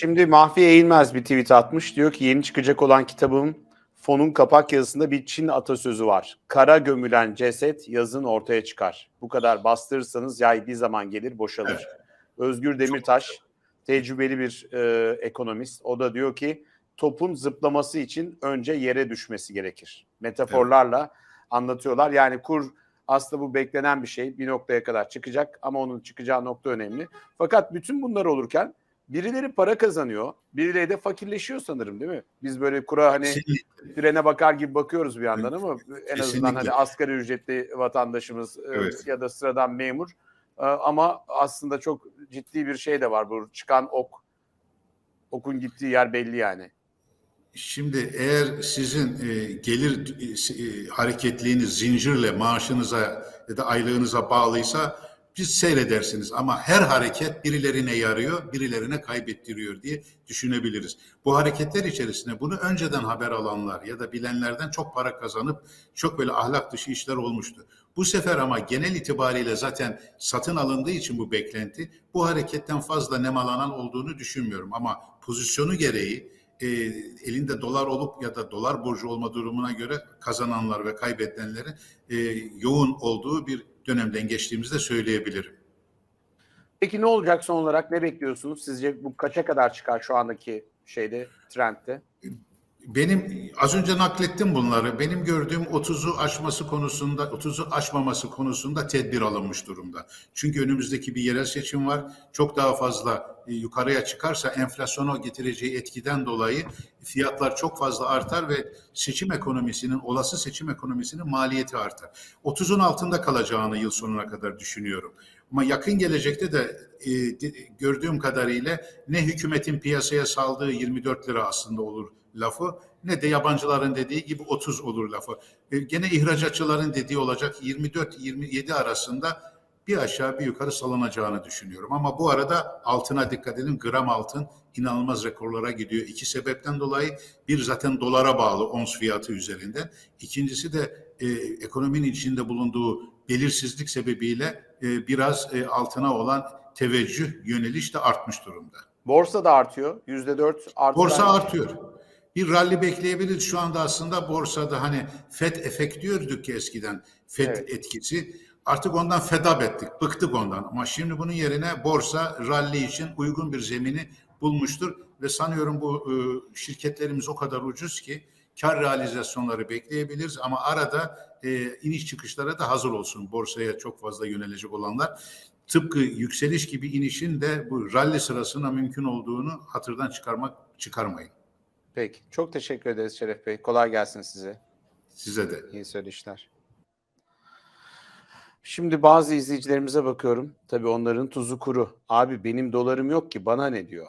Şimdi Mahfiye Eğilmez bir tweet atmış. Diyor ki yeni çıkacak olan kitabım fonun kapak yazısında bir Çin atasözü var. Kara gömülen ceset yazın ortaya çıkar. Bu kadar bastırırsanız yay bir zaman gelir boşalır. Özgür Demirtaş tecrübeli bir e, ekonomist. O da diyor ki topun zıplaması için önce yere düşmesi gerekir. Metaforlarla anlatıyorlar. Yani kur aslında bu beklenen bir şey. Bir noktaya kadar çıkacak ama onun çıkacağı nokta önemli. Fakat bütün bunlar olurken birileri para kazanıyor. Birileri de fakirleşiyor sanırım değil mi? Biz böyle kura hani trene bakar gibi bakıyoruz bir yandan ama en azından Kesinlikle. hani asgari ücretli vatandaşımız e, Evet. ya da sıradan memur E, ama aslında çok ciddi bir şey de var bu çıkan ok. Okun gittiği yer belli yani. Şimdi eğer sizin e, gelir e, e, hareketliğiniz zincirle maaşınıza ya da aylığınıza bağlıysa biz seyredersiniz ama her hareket birilerine yarıyor, birilerine kaybettiriyor diye düşünebiliriz. Bu hareketler içerisinde bunu önceden haber alanlar ya da bilenlerden çok para kazanıp çok böyle ahlak dışı işler olmuştu. Bu sefer ama genel itibariyle zaten satın alındığı için bu beklenti bu hareketten fazla nemalanan olduğunu düşünmüyorum ama pozisyonu gereği e, elinde dolar olup ya da dolar borcu olma durumuna göre kazananlar ve kaybedenlerin e, yoğun olduğu bir dönemden geçtiğimizi de söyleyebilirim. Peki ne olacak son olarak? Ne bekliyorsunuz? Sizce bu kaça kadar çıkar şu andaki şeyde, trendde? Benim az önce naklettim bunları. Benim gördüğüm 30'u aşması konusunda, 30'u aşmaması konusunda tedbir alınmış durumda. Çünkü önümüzdeki bir yerel seçim var. Çok daha fazla e, yukarıya çıkarsa enflasyona getireceği etkiden dolayı fiyatlar çok fazla artar ve seçim ekonomisinin, olası seçim ekonomisinin maliyeti artar. 30'un altında kalacağını yıl sonuna kadar düşünüyorum. Ama yakın gelecekte de e, gördüğüm kadarıyla ne hükümetin piyasaya saldığı 24 lira aslında olur lafı ne de yabancıların dediği gibi 30 olur lafı. E, gene ihracatçıların dediği olacak 24-27 arasında bir aşağı bir yukarı salınacağını düşünüyorum. Ama bu arada altına dikkat edin. Gram altın inanılmaz rekorlara gidiyor. İki sebepten dolayı bir zaten dolara bağlı ons fiyatı üzerinden. İkincisi de e, ekonominin içinde bulunduğu belirsizlik sebebiyle e, biraz e, altına olan teveccüh, yöneliş de artmış durumda. Borsa da artıyor. %4 artı. Borsa artıyor. Bir rally bekleyebiliriz. Şu anda aslında borsada hani FED efekt diyorduk ki eskiden. FED Evet. etkisi. Artık ondan fedap ettik. Bıktık ondan. Ama şimdi bunun yerine borsa rally için uygun bir zemini bulmuştur. Ve sanıyorum bu e, şirketlerimiz o kadar ucuz ki kar realizasyonları bekleyebiliriz. Ama arada e, iniş çıkışlara da hazır olsun. Borsaya çok fazla yönelecek olanlar. Tıpkı yükseliş gibi inişin de bu rally sırasında mümkün olduğunu hatırdan çıkarmak çıkarmayın. Peki. Çok teşekkür ederiz Şeref Bey. Kolay gelsin size. Size de. İyi söyleşiler. Şimdi bazı izleyicilerimize bakıyorum. Tabii onların tuzu kuru. Abi benim dolarım yok ki bana ne diyor.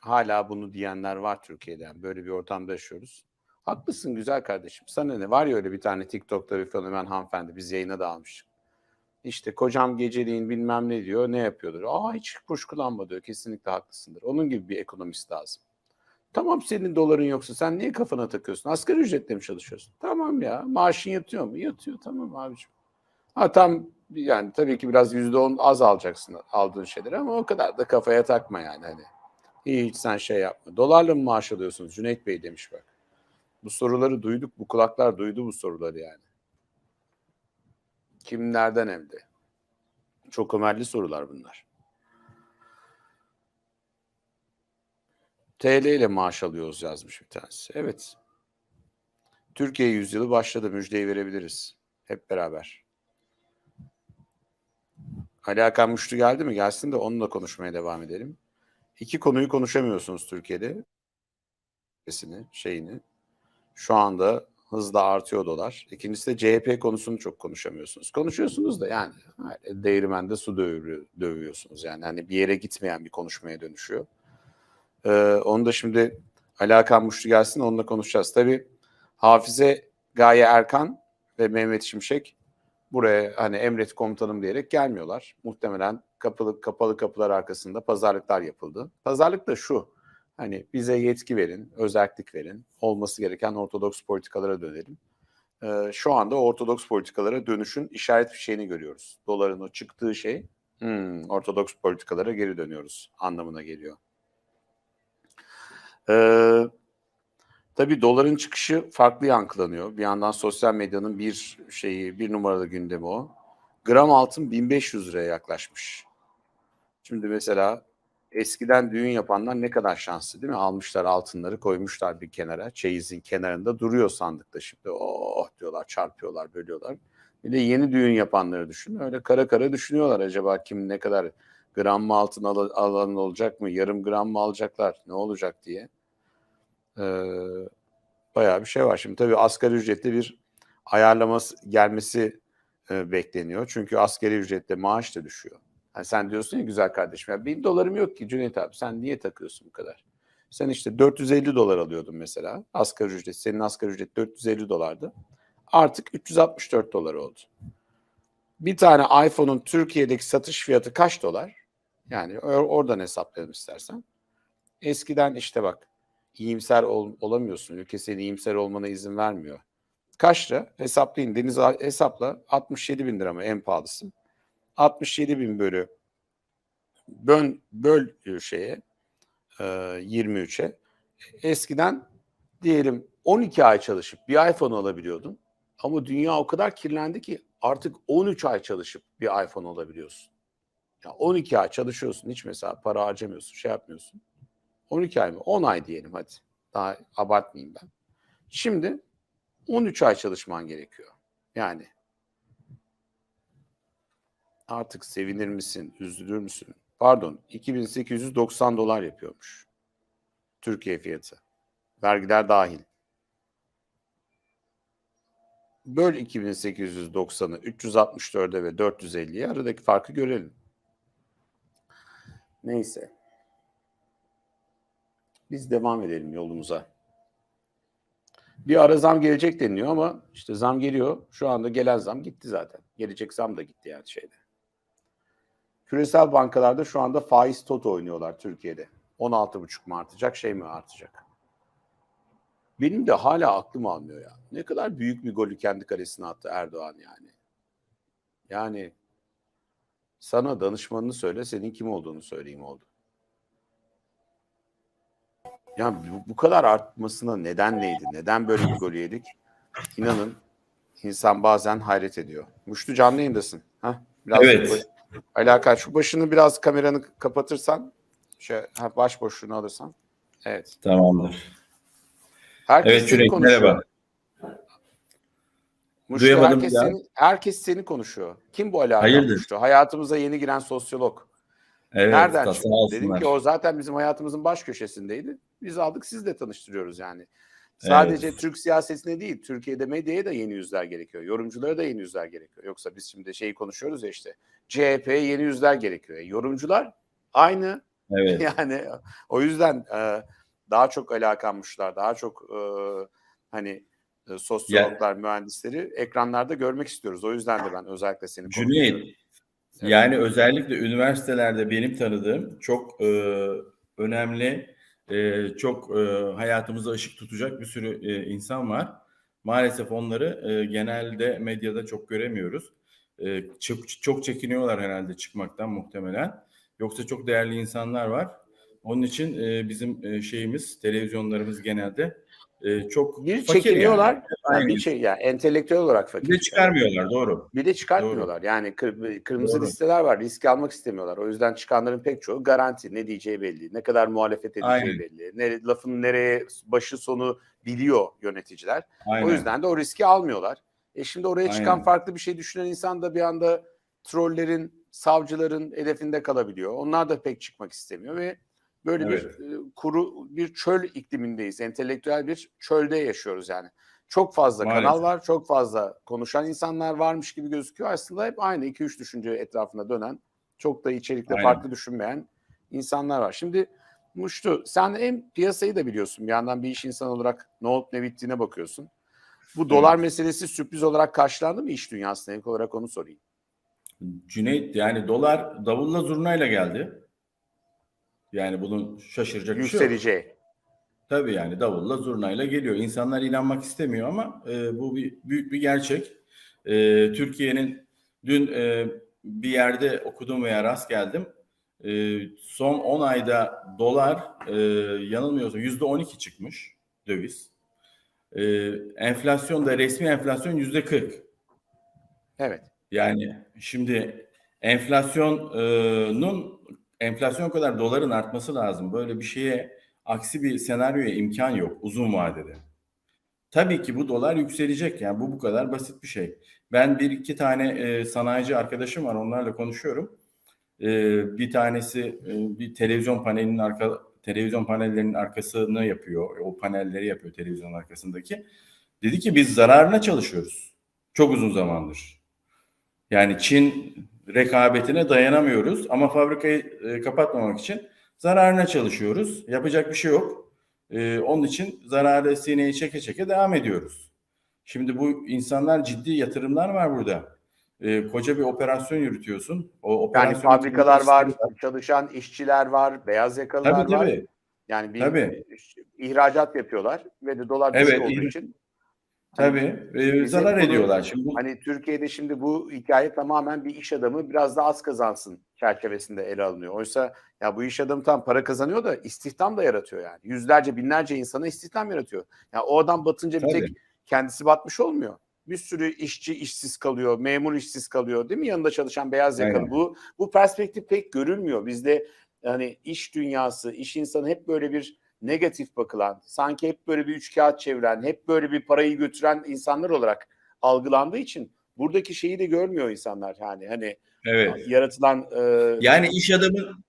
Hala bunu diyenler var Türkiye'de. Yani böyle bir ortamda yaşıyoruz. Haklısın güzel kardeşim. Sana ne? Var ya öyle bir tane TikTok'ta bir fenomen hanımefendi. Biz yayına da almıştık. İşte kocam geceliğin bilmem ne diyor. Ne yapıyordur? Aa hiç kuşkulanma diyor. Kesinlikle haklısındır. Onun gibi bir ekonomist lazım. Tamam senin doların yoksa sen niye kafana takıyorsun? Asgari ücretle mi çalışıyorsun? Tamam ya. Maaşın yatıyor mu? Yatıyor. Tamam abicim. Ha tam yani tabii ki biraz yüzde on az alacaksın aldığın şeyleri ama o kadar da kafaya takma yani hani. Hiç sen şey yapma. Dolarla mı maaş alıyorsunuz? Cüneyt Bey demiş bak. Bu soruları duyduk. Bu kulaklar duydu bu soruları yani. Kimlerden hem de. Çok ömerli sorular bunlar. TL ile maaş alıyoruz yazmış bir tanesi. Evet. Türkiye yüzyılı başladı. Müjdeyi verebiliriz. Hep beraber. Ali Hakan Muşlu geldi mi? Gelsin de onunla konuşmaya devam edelim. İki konuyu konuşamıyorsunuz Türkiye'de. Sesini, şeyini. Şu anda hızla artıyor dolar. İkincisi de CHP konusunu çok konuşamıyorsunuz. Konuşuyorsunuz da yani değirmende su dövüyor, dövüyorsunuz. Yani hani bir yere gitmeyen bir konuşmaya dönüşüyor. Ee, onu da şimdi Ali Hakan Muşlu gelsin onunla konuşacağız. Tabii Hafize Gaye Erkan ve Mehmet Şimşek buraya hani emret komutanım diyerek gelmiyorlar. Muhtemelen kapalı kapalı kapılar arkasında pazarlıklar yapıldı. Pazarlık da şu. Hani bize yetki verin, özellik verin. Olması gereken ortodoks politikalara dönelim. Ee, şu anda ortodoks politikalara dönüşün işaret bir şeyini görüyoruz. Doların o çıktığı şey Hmm, ortodoks politikalara geri dönüyoruz anlamına geliyor. Ee, tabii doların çıkışı farklı yankılanıyor. Bir yandan sosyal medyanın bir şeyi, bir numaralı gündemi o. Gram altın 1500 liraya yaklaşmış. Şimdi mesela eskiden düğün yapanlar ne kadar şanslı değil mi? Almışlar altınları koymuşlar bir kenara. Çeyizin kenarında duruyor sandıkta şimdi. Oh diyorlar, çarpıyorlar, bölüyorlar. Bir de yeni düğün yapanları düşün. Öyle kara kara düşünüyorlar acaba kim ne kadar gram mı altın al- alan olacak mı? Yarım gram mı alacaklar? Ne olacak diye. Ee, bayağı bir şey var. Şimdi tabii asgari ücretli bir ayarlaması gelmesi e, bekleniyor. Çünkü asgari ücretle maaş da düşüyor. Yani sen diyorsun ya güzel kardeşim ya benim dolarım yok ki Cüneyt abi sen niye takıyorsun bu kadar? Sen işte 450 dolar alıyordun mesela asgari ücret. Senin asgari ücret 450 dolardı. Artık 364 dolar oldu. Bir tane iPhone'un Türkiye'deki satış fiyatı kaç dolar? Yani or- oradan hesaplayalım istersen. Eskiden işte bak iyimser ol- olamıyorsun. Ülke senin iyimser olmana izin vermiyor. Kaç lira? Hesaplayın. Deniz hesapla. 67 bin lira mı en pahalısı? 67 bin bölü bön, böl şeye e, 23'e. Eskiden diyelim 12 ay çalışıp bir iPhone alabiliyordun. Ama dünya o kadar kirlendi ki artık 13 ay çalışıp bir iPhone alabiliyorsun. Ya 12 ay çalışıyorsun hiç mesela para harcamıyorsun şey yapmıyorsun. 12 ay mı? 10 ay diyelim hadi. Daha abartmayayım ben. Şimdi 13 ay çalışman gerekiyor. Yani artık sevinir misin, üzülür müsün? Pardon, 2890 dolar yapıyormuş. Türkiye fiyatı. Vergiler dahil. Böl 2890'ı 364'e ve 450'ye aradaki farkı görelim. Neyse. Biz devam edelim yolumuza. Bir ara zam gelecek deniliyor ama işte zam geliyor. Şu anda gelen zam gitti zaten. Gelecek zam da gitti yani şeyde. Küresel bankalarda şu anda faiz toto oynuyorlar Türkiye'de. 16,5 mu artacak şey mi artacak? Benim de hala aklım almıyor ya. Ne kadar büyük bir golü kendi karesine attı Erdoğan yani. Yani sana danışmanını söyle, senin kim olduğunu söyleyeyim oldu. Ya bu, bu kadar artmasına neden neydi? Neden böyle bir gol yedik? İnanın insan bazen hayret ediyor. Muştu canlı yayındasın. Hah, biraz Evet. Alaka şu başını biraz kameranı kapatırsan, şey, ha, baş boşluğunu alırsan. Evet. Tamamdır. Herkes Evet Cüneyt merhaba. Muştu, Duyamadım herkes, ya. seni, herkes seni konuşuyor. Kim bu alaka Hayırdır? Muştu? Hayatımıza yeni giren sosyolog. Evet, Nereden çıktı? Dedim ki o zaten bizim hayatımızın baş köşesindeydi. Biz aldık siz de tanıştırıyoruz yani. Sadece Evet. Türk siyasetine değil, Türkiye'de medyaya da yeni yüzler gerekiyor. Yorumculara da yeni yüzler gerekiyor. Yoksa biz şimdi şeyi konuşuyoruz ya işte. CHP'ye yeni yüzler gerekiyor. E, yorumcular aynı. Evet. Yani o yüzden e, daha çok alakanmışlar, daha çok e, hani e, sosyologlar, mühendisleri ekranlarda görmek istiyoruz. O yüzden de ben özellikle seni. Cüneyt, yani özellikle üniversitelerde benim tanıdığım çok e, önemli, e, çok e, hayatımıza ışık tutacak bir sürü e, insan var. Maalesef onları e, genelde medyada çok göremiyoruz. E, çok, çok çekiniyorlar herhalde çıkmaktan muhtemelen. Yoksa çok değerli insanlar var. Onun için e, bizim e, şeyimiz, televizyonlarımız genelde e, çok Bir fakir çekiniyorlar, yani. yani bir şey yani entelektüel olarak fakir. Bir de çıkarmıyorlar doğru. Bir de çıkartmıyorlar. Yani kır- kırmızı Doğru. listeler var. Risk almak istemiyorlar. O yüzden çıkanların pek çoğu garanti. Ne diyeceği belli. Ne kadar muhalefet edeceği Aynen. belli. Ne, lafın nereye başı sonu biliyor yöneticiler. Aynen. O yüzden de o riski almıyorlar. E şimdi oraya çıkan Aynen. farklı bir şey düşünen insan da bir anda trollerin, savcıların hedefinde kalabiliyor. Onlar da pek çıkmak istemiyor ve böyle Evet. bir e, kuru bir çöl iklimindeyiz. Entelektüel bir çölde yaşıyoruz yani. Çok fazla kanal Maalesef. var, çok fazla konuşan insanlar varmış gibi gözüküyor. Aslında hep aynı 2-3 düşünce etrafında dönen, çok da içerikte Aynen. farklı düşünmeyen insanlar var. Şimdi Muştu, sen hem piyasayı da biliyorsun. Bir yandan bir iş insanı olarak ne olup ne bittiğine bakıyorsun. Bu dolar meselesi sürpriz olarak karşılandı mı iş dünyasına? İlk olarak onu sorayım. Cüneyt yani dolar davulla zurnayla geldi. Yani bunun şaşıracak bir şey yok. Yükseleceği. Tabii yani davulla zurnayla geliyor. İnsanlar inanmak istemiyor ama e, bu bir büyük bir gerçek. E, Türkiye'nin dün e, bir yerde okudum veya rast geldim. Ee, son 10 ayda dolar e, yanılmıyorsam %12 çıkmış döviz. Ee, enflasyon da resmi enflasyon %40. Evet. Yani şimdi enflasyonun enflasyon kadar doların artması lazım. Böyle bir şeye aksi bir senaryoya imkan yok uzun vadede. Tabii ki bu dolar yükselecek yani bu bu kadar basit bir şey. Ben bir iki tane e, sanayici arkadaşım var onlarla konuşuyorum. E, bir tanesi e, bir televizyon panelinin arka televizyon panellerinin arkasını yapıyor. O panelleri yapıyor televizyon arkasındaki. Dedi ki biz zararına çalışıyoruz. Çok uzun zamandır. Yani Çin rekabetine dayanamıyoruz ama fabrikayı e, kapatmamak için zararına çalışıyoruz. Yapacak bir şey yok. E, onun için zararı sineği çeke çeke devam ediyoruz. Şimdi bu insanlar ciddi yatırımlar var burada. E, koca bir operasyon yürütüyorsun. O Yani operasyon fabrikalar var, çalışan işçiler var, beyaz yakalılar Tabii var. tabii. Yani bir Tabii. ihracat yapıyorlar ve de dolar düşük Evet, olduğu için Tabii. E, zarar bunu- ediyorlar. Şimdi bu- Hani Türkiye'de şimdi bu hikaye tamamen bir iş adamı biraz da az kazansın çerçevesinde ele alınıyor. Oysa ya bu iş adamı tam para kazanıyor da istihdam da yaratıyor yani. Yüzlerce binlerce insana istihdam yaratıyor. Ya o adam batınca bir Tabii. tek kendisi batmış olmuyor. Bir sürü işçi işsiz kalıyor, memur işsiz kalıyor değil mi? Yanında çalışan beyaz yakalı. Aynen. Bu bu perspektif pek görülmüyor. Bizde hani iş dünyası, iş insanı hep böyle bir negatif bakılan, sanki hep böyle bir üç kağıt çeviren, hep böyle bir parayı götüren insanlar olarak algılandığı için buradaki şeyi de görmüyor insanlar yani hani evet. yaratılan e, Yani iş adamı